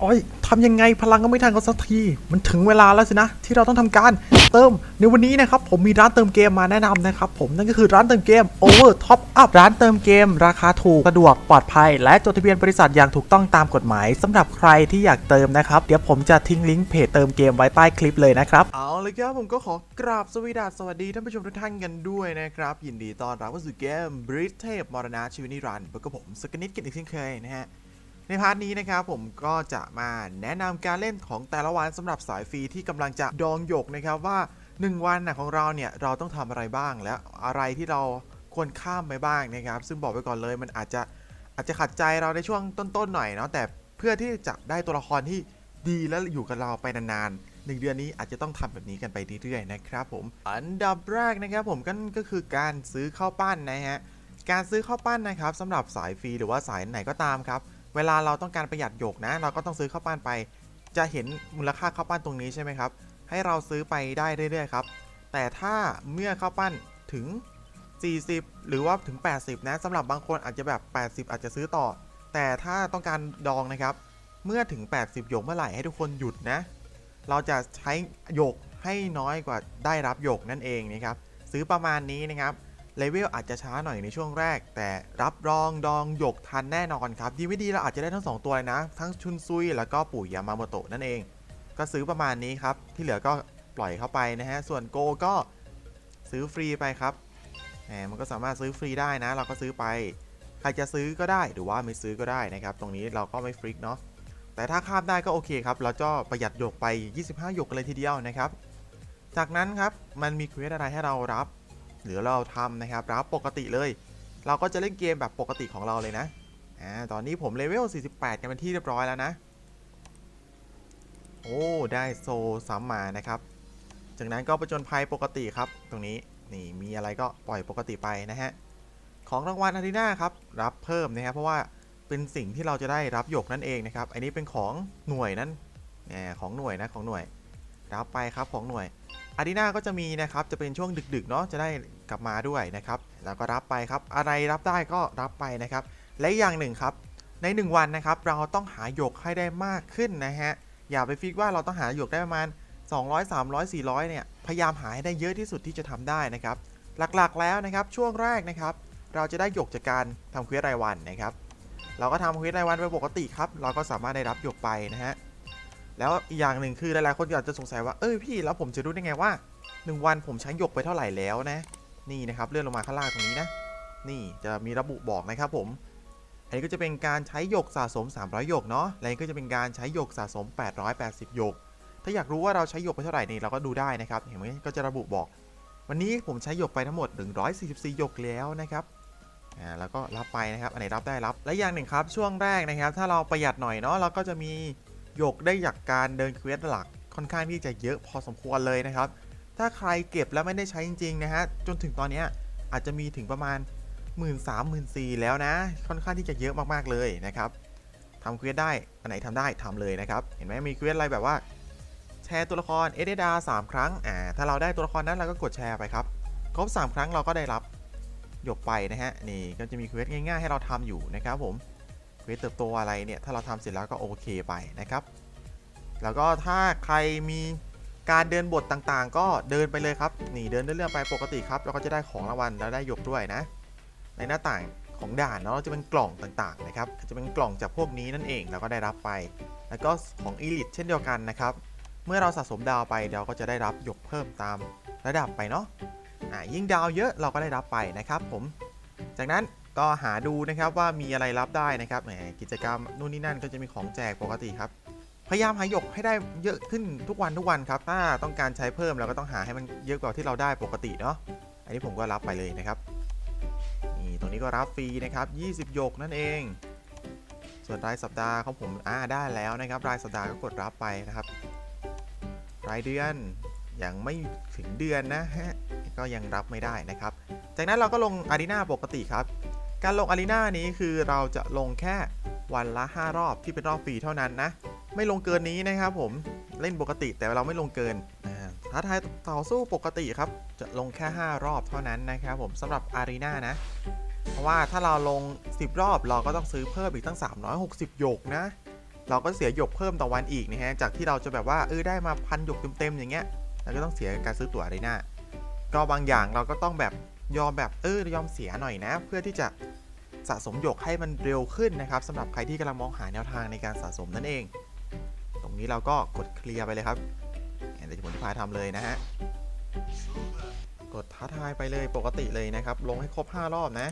โอ้ยทำยังไงพลังก็ไม่ทันเขาสักที มันถึงเวลาแล้วสินะ ที่เราต้องทำการเติม ในวันนี้นะครับ ผมมีร้านเติมเกมมาแนะนำนะครับ ผมนั่นก็คือร้านเติมเกม Over Top Up ร้านเติมเกม ราคาถูก สะดวกปลอดภัย และจดทะเบียนบริษัทอย่างถูกต้องตามกฎหมายสำหรับใครที่อยากเติมนะครับ เดี๋ยวผมจะทิ้งลิงก์เพจเติมเกมไว้ใต้คลิปเลยนะครับ เอาเลยครับผมก็ขอกราบสวีดัสสวัสดีท่านผู้ชมทุกท่านกันด้วยนะครับ ยินดีต้อนรับเข้าสู่เกมบริเทพมรณะชีวินิรันดร์แล้วก็ผมสกนิดกันอีกเช่นเคยนะฮะ ในพาร์ทนี้นะครับผมก็จะมาแนะนำการเล่นของแต่ละวันสำหรับสายฟรีที่กำลังจะดองหยกนะครับว่า 1 วันนะของเราเนี่ยเราต้องทำอะไรบ้างและอะไรที่เราควรข้ามไปบ้างนะครับ ซึ่งบอกไว้ก่อนเลยมันอาจจะอาจจะขัดใจเราในช่วงต้นๆหน่อยเนาะแต่เพื่อที่จะได้ตัวละครที่ดีและอยู่กับเราไปนานๆหนึ่งเดือนนี้อาจจะต้องทำแบบนี้กันไปเรื่อยๆนะครับผมอันดับแรกนะครับผมก็ก็คือการซื้อข้าวปั้นนะฮะการซื้อข้าวปั้นนะครับสำหรับสายฟรีหรือว่าสายไหนก็ตามครับ เวลาเราต้องการประหยัดหยกนะ เราก็ต้องซื้อข้าวปั้นไป จะเห็นมูลค่าข้าวปั้นตรงนี้ใช่ไหมครับ ให้เราซื้อไปได้เรื่อยๆครับ แต่ถ้าเมื่อข้าวปั้นถึง 40 หรือว่าถึง 80 นะสำหรับบางคนอาจจะแบบ 80 อาจจะซื้อต่อ แต่ถ้าต้องการดองนะครับ เมื่อถึง 80 หยกเมื่อไหร่ให้ทุกคนหยุดนะ เราจะใช้หยกให้น้อยกว่าได้รับหยกนั่นเองนะครับ ซื้อประมาณนี้นะครับ เลเวลอาจจะช้าหน่อยในช่วงแรก แต่รับรองดองหยกทันแน่นอนครับดีไม่ดีเราอาจจะได้ทั้ง 2 ตัวเลยนะ ทั้งชุนซุยแล้วก็ปู่ยามาโมโตะนั่นเอง ก็ซื้อประมาณนี้ครับ ที่เหลือก็ปล่อยเข้าไปนะฮะ ส่วนโกก็ซื้อฟรีไปครับแหมมันก็สามารถซื้อฟรีได้นะ เราก็ซื้อไป ใครจะซื้อก็ได้หรือว่าไม่ซื้อก็ได้นะครับ ตรงนี้เราก็ไม่ฟริกเนาะแต่ถ้าข้ามได้ก็โอเคครับ เราก็ประหยัดหยกไป 25หยกเลยทีเดียวนะครับ จากนั้นครับ มันมีเควสอะไรให้เรารับ หรือเราทำนะครับรับปกติเลย เราก็จะเล่นเกมแบบปกติของเราเลยนะอ่าตอนนี้ผมเลเวล 48 กันเป็นที่เรียบร้อยแล้วนะ โอ้ ได้โซซ้ำมานะครับ จากนั้นก็ประจนภัยปกติครับ ตรงนี้นี่มีอะไรก็ปล่อยปกติไปนะฮะ ของรางวัลอารีนาครับ รับเพิ่มนะครับ เพราะว่าเป็นสิ่งที่เราจะได้รับหยกนั่นเองนะครับ อันนี้เป็นของหน่วยนั้นแหมของหน่วยนะของหน่วย รับไปครับของหน่วย อารีนาก็จะมีนะครับ จะเป็นช่วงดึกๆเนาะ จะได้กลับมาด้วยนะครับ แล้วก็รับไปครับ อะไรรับได้ก็รับไปนะครับ และอย่างหนึ่งครับ ใน 1 วันนะครับ เราต้องหาหยกให้ได้มากขึ้นนะฮะ อย่าไปฟิกว่าเราต้องหาหยกได้ประมาณ 200 300 400 เนี่ย พยายามหาให้ได้เยอะที่สุดที่จะทำได้นะครับ หลักๆแล้วนะครับ ช่วงแรกนะครับ เราจะได้หยกจากการทำเควสรายวันนะครับ เราก็ทำเควสรายวันไปปกติครับ เราก็สามารถได้รับหยกไปนะฮะ แล้วอีกอย่างหนึ่งคือหลายๆคนอาจจะสงสัยว่าเอ้ยพี่แล้วผมจะรู้ได้ไงว่า 1 วันผมใช้หยกไปเท่าไหร่แล้วนะ นี่นะครับเลื่อนลงมาข้างล่างตรงนี้นะ นี่จะมีระบุบอกนะครับผม อันนี้ก็จะเป็นการใช้หยกสะสม 300หยกเนาะและนี่ก็จะเป็นการใช้หยกสะสม 880หยก ถ้าอยากรู้ว่าเราใช้หยกไปเท่าไหร่นี่เราก็ดูได้นะครับ เห็นไหมก็จะระบุบอก วันนี้ผมใช้หยกไปทั้งหมด 144หยกแล้วนะครับอ่าแล้วก็รับไปนะครับ อันไหนรับได้รับ และอย่างหนึ่งครับช่วงแรกนะครับ ถ้าเราประหยัดหน่อยเนาะเราก็จะมี หยกได้จากการเดินเควสหลักค่อนข้างที่จะเยอะพอสมควรเลยนะครับ ถ้าใครเก็บแล้วไม่ได้ใช้จริงๆนะฮะจนถึงตอนนี้อาจจะมีถึงประมาณ 1 3 0 0 0 0 0 4แล้วนะ ค่อนข้างที่จะเยอะมากๆเลยนะครับทำเควสได้อันไหนทำได้ทำเลยนะครับ เห็นไหมมีเควสอะไรแบบว่า แชร์ตัวละครเอเดดาสามครั้งอ่าถ้าเราได้ตัวละครนั้นเราก็กดแชร์ไปครับครบ3 ครั้งเราก็ได้รับหยกไปนะฮะนี่ก็จะมีเควสง่ายๆให้เราทำอยู่นะครับผม เวสเติบโตอะไรเนี่ย ถ้าเราทำเสร็จแล้วก็โอเคไปนะครับ แล้วก็ถ้าใครมีการเดินบทต่างๆ ก็เดินไปเลยครับนี่เดินเรื่อยๆไปปกติครับแล้วก็จะได้ของรางวัลแล้วได้หยกด้วยนะ ในหน้าต่างของด่านเนาะจะเป็นกล่องต่างๆนะครับจะเป็นกล่องจากพวกนี้นั่นเองเราก็ได้รับไป แล้วก็ของอีลิทเช่นเดียวกันนะครับ เมื่อเราสะสมดาวไปเราก็จะได้รับหยกเพิ่มตามระดับไปเนาะอ่ายิ่งดาวเยอะเราก็ได้รับไปนะครับผม จากนั้น ก็หาดูนะครับว่ามีอะไรรับได้นะครับแหมกิจกรรมนู่นนี่นั่นก็จะมีของแจกปกติครับ พยายามหาหยกให้ได้เยอะขึ้นทุกวันทุกวันครับ ถ้าต้องการใช้เพิ่มเราก็ต้องหาให้มันเยอะกว่าที่เราได้ปกติเนาะอันนี้ผมก็รับไปเลยนะครับนี่ตรงนี้ก็รับฟรีนะครับ20หยกนั่นเอง ส่วนรายสัปดาห์ของผมอ่าได้แล้วนะครับ รายสัปดาห์ก็กดรับไปนะครับ รายเดือนยังไม่ถึงเดือนนะฮะก็ยังรับไม่ได้นะครับ จากนั้นเราก็ลงอารีนาปกติครับ การลงอารีนานี้คือเราจะลงแค่วันละ 5 รอบที่เป็นรอบฟรีเท่านั้นนะ ไม่ลงเกินนี้นะครับผมเล่นปกติแต่เราไม่ลงเกินท้าทายต่อสู้ปกติครับ จะลงแค่ 5 รอบเท่านั้นนะครับผมสำหรับอารีนานะ เพราะว่าถ้าเราลง 10 รอบเราก็ต้องซื้อเพิ่มอีกตั้ง 360 หยกนะ เราก็เสียหยกเพิ่มต่อวันอีกนะฮะจากที่เราจะแบบว่าเออได้มาพันหยกเต็มๆอย่างเงี้ยเราก็ต้องเสียการซื้อตั๋วอารีนาก็บางอย่างเราก็ต้องแบบ ยอมแบบเออยอมเสียหน่อยนะ เพื่อที่จะสะสมหยกให้มันเร็วขึ้นนะครับสำหรับใครที่กำลังมองหาแนวทางในการสะสมนั่นเอง ตรงนี้เราก็กดเคลียร์ไปเลยครับเดี๋ยวผมพาทำเลยนะฮะกดท้าทายไปเลยปกติเลยนะครับ ลงให้ครบ 5 รอบนะ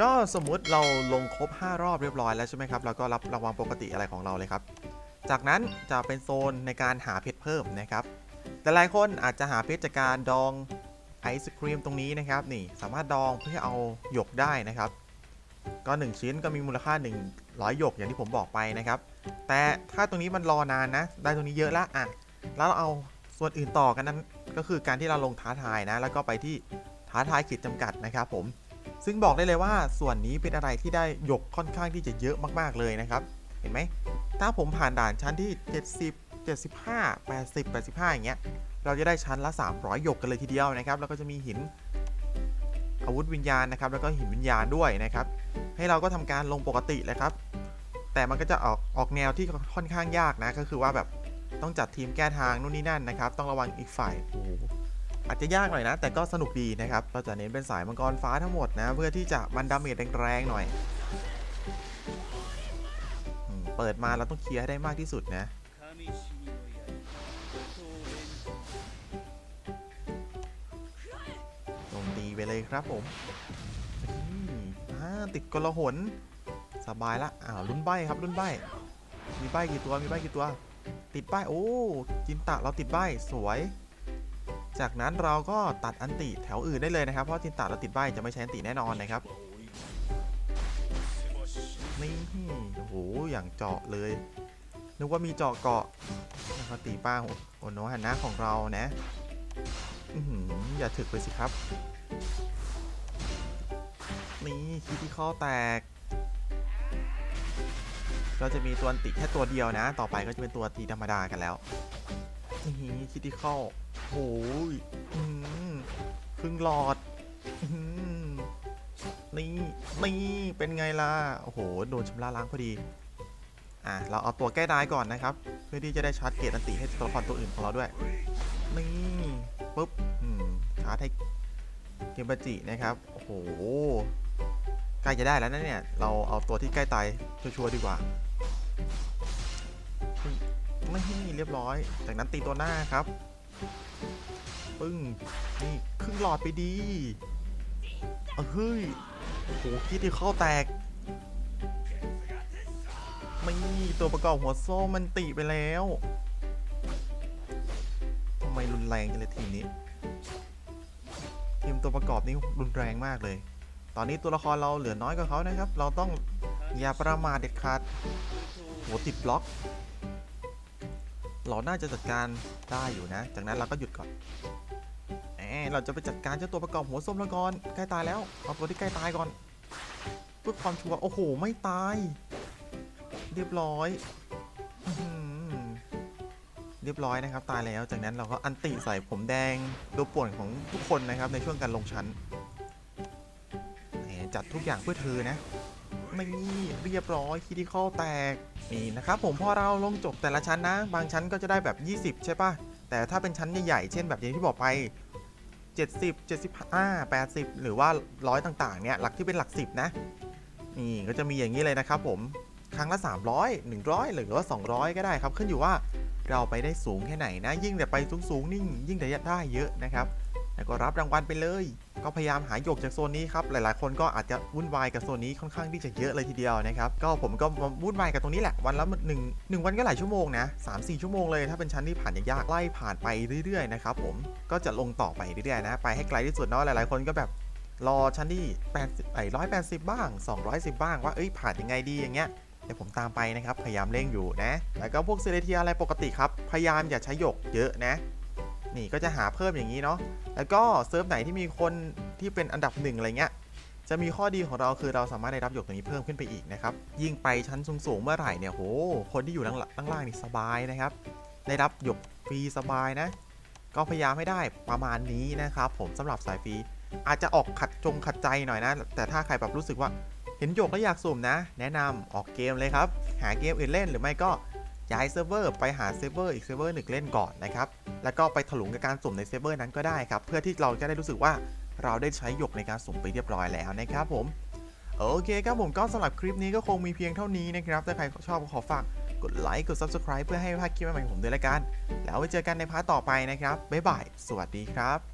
ก็สมมุติเราลงครบ 5 รอบเรียบร้อยแล้วใช่ไหมครับแล้วก็รับรางวัลปกติอะไรของเราเลยครับ จากนั้นจะเป็นโซนในการหาเพชรเพิ่มนะครับ แต่หลายคนอาจจะหาเพชรจากการดอง ไอศครีมตรงนี้นะครับนี่สามารถดองเพื่อเอาหยกได้นะครับ ก็ 1 ชิ้นก็มีมูลค่า 100 หยกอย่างที่ผมบอกไปนะครับ แต่ถ้าตรงนี้มันรอนานนะ ได้ตรงนี้เยอะละอะแล้วเราเอาส่วนอื่นต่อกันนั้นก็คือการที่เราลงท้าทายนะ แล้วก็ไปที่ท้าทายขีดจำกัดนะครับผมซึ่งบอกได้เลยว่าส่วนนี้เป็นอะไรที่ได้หยกค่อนข้างที่จะเยอะมากๆเลยนะครับ เห็นไหมถ้าผมผ่านด่านชั้นที่ 70 75 80 85 อย่างเงี้ย เราจะได้ชั้นละ 300 หยกกันเลยทีเดียวนะครับ แล้วก็จะมีหินอาวุธวิญญาณนะครับ แล้วก็หินวิญญาณด้วยนะครับ ให้เราก็ทำการลงปกติเลยครับ แต่มันก็จะออกออกแนวที่ค่อนข้างยากนะ ก็คือว่าแบบต้องจัดทีมแก้ทางนู่นนี่นั่นนะครับ ต้องระวังอีกฝ่ายโอ้อาจจะยากหน่อยนะ แต่ก็สนุกดีนะครับ เราจะเน้นเป็นสายมังกรฟ้าทั้งหมดนะ เพื่อที่จะมันดาเมจแรงๆหน่อย เปิดมาเราต้องเคลียร์ให้ได้มากที่สุดนะ เลยครับผมติดกลหนสบายละอ้าวรุ่นใบครับรุ่นใบมีใบกี่ตัวมีใบกี่ตัว ติดใบโอ้จินตะเราติดใบสวย จากนั้นเราก็ตัดอันติแถวอื่นได้เลยนะครับเพราะจินตะเราติดใบจะไม่ใช้อันติแน่นอนนะครับนี่โอ้โหอย่างเจาะเลยนึกว่ามีเจาะเกาะนะครับตีป้าโอโนฮันนะของเรานะออย่าถึกไปสิครับ นี่คิดที่ข้อแตกก็จะมีตัวติแค่ตัวเดียวนะ ต่อไปก็จะเป็นตัวตีธรรมดากันแล้วนี่คิดที่ข้อโอยอื้อหือครึ่งหลอดนี่นี่เป็นไงล่ะ โอ้โห โดนชำระล้างพอดี อะ เราเอาตัวแก้ได้ก่อนนะครับ เพื่อที่จะได้ชาร์จเกตอันติให้ตัวละครตัวอื่นของเราด้วย นี่ปุ๊บชาร์จให้เกมบัจินะครับ โอ้โห ใกล้จะได้แล้วนะเนี่ย เราเอาตัวที่ใกล้ตายชัวร์ดีกว่าไม่ให้เรียบร้อย จากนั้นตีตัวหน้าครับ ปึ้ง นี่ครึ่งหลอดไปดี เฮ้ย โอ้โหคิดที่เข้าแตกไม่ตัวประกอบหัวโซ่มันติไปแล้วทำไมรุนแรงจังเลยทีมนี้ทีมตัวประกอบนี้รุนแรงมากเลย ตอนนี้ตัวละครเราเหลือน้อยกว่าเขานะครับ เราต้องอย่าประมาทเด็ดขาดโหติดบล็อก เราน่าจะจัดการได้อยู่นะ จากนั้นเราก็หยุดก่อนแหมเราจะไปจัดการเจ้าตัวประกอบหัวส้มแล้วก่อนใกล้ตายแล้วเอาตัวที่ใกล้ตายก่อนเพื่อความชัวร์โอ้โหไม่ตาย เรียบร้อยเรียบร้อยนะครับ ตายแล้วจากนั้นเราก็อันติใส่ผมแดงตัวป่วนของทุกคนนะครับในช่วงการลงชั้น จัดทุกอย่างเพื่อเธอนะไม่เรียบร้อยคิดิคอลแตกนี่นะครับผมพอเราลงจบแต่ละชั้นนะ บางชั้นก็จะได้แบบ 20 ใช่ปะแต่ถ้าเป็นชั้นใหญ่ๆเช่นแบบอย่างที่บอกไป 70 75 80 หรือว่าร้อยต่างๆเนี่ยหลักที่เป็นหลัก 10 นะ นี่ก็จะมีอย่างนี้เลยนะครับผมครั้งละ 300 100 หรือว่า 200 ก็ได้ครับ ขึ้นอยู่ว่าเราไปได้สูงแค่ไหนนะ ยิ่งแต่ไปสูงๆ นิ่งยิ่งแต่ได้เยอะนะครับ แล้วก็รับรางวัลไปเลย ก็พยายามหาหยกจากโซนนี้ครับ หลายๆ คนก็อาจจะวุ่นวายกับโซนนี้ค่อนข้างที่จะเยอะเลยทีเดียวนะครับ ก็ผมก็วุ่นวายกับตรงนี้แหละ วันละหนึ่งหนึ่งวันก็หลายชั่วโมงนะสามสี่ชั่วโมงเลย ถ้าเป็นชั้นที่ผ่านยากๆไล่ผ่านไปเรื่อย ๆ นะครับผม ก็จะลงต่อไปเรื่อยๆนะ ไปให้ไกลที่สุดเนาะ หลายๆ คนก็แบบรอชั้นที่80ไอ้ร้อยแปดสิบบ้าง 210 บ้างว่าเอ้ยผ่านยังไงดีอย่างเงี้ยเดี๋ยวผมตามไปนะครับ พยายามเร่งอยู่นะ แล้วก็พวกเซเลเทียอะไรปกติครับ พยายามอย่าใช้หยกเยอะนะ นี่ก็จะหาเพิ่มอย่างนี้เนาะแล้วก็เซิร์ฟไหนที่มีคนที่เป็นอันดับหนึ่งอะไรเงี้ยจะมีข้อดีของเราคือเราสามารถได้รับหยกตัวนี้เพิ่มขึ้นไปอีกนะครับยิ่งไปชั้นสูงๆเมื่อไหร่เนี่ยโหคนที่อยู่ล่างล่างนี่สบายนะครับ ได้รับหยกฟรีสบายนะ ก็พยายามให้ได้ประมาณนี้นะครับ ผมสำหรับสายฟรีอาจจะออกขัดจงขัดใจหน่อยนะ แต่ถ้าใครแบบรู้สึกว่าเห็นหยกแล้วอยากสุ่มนะ แนะนำออกเกมเลยครับ หาเกมอื่นเล่นหรือไม่ก็ย้ายเซิร์ฟเวอร์ไปหาเซิร์ฟเวอร์อีกเซิร์ฟเวอร์หนึ่งเล่นก่อนนะครับ แล้วก็ไปถลุงกับการสุ่มในเซเบอร์นั้นก็ได้ครับ เพื่อที่เราจะได้รู้สึกว่าเราได้ใช้หยกในการสุ่มไปเรียบร้อยแล้วนะครับผม โอเคครับผมก็สำหรับคลิปนี้ก็คงมีเพียงเท่านี้นะครับ ถ้าใครชอบก็ขอฝากกดไลค์ กด Subscribe เพื่อให้พลาดคลิปใหม่ๆของผมด้วยละกัน แล้วไว้เจอกันในพาร์ทต่อไปนะครับ บ๊ายบาย สวัสดีครับ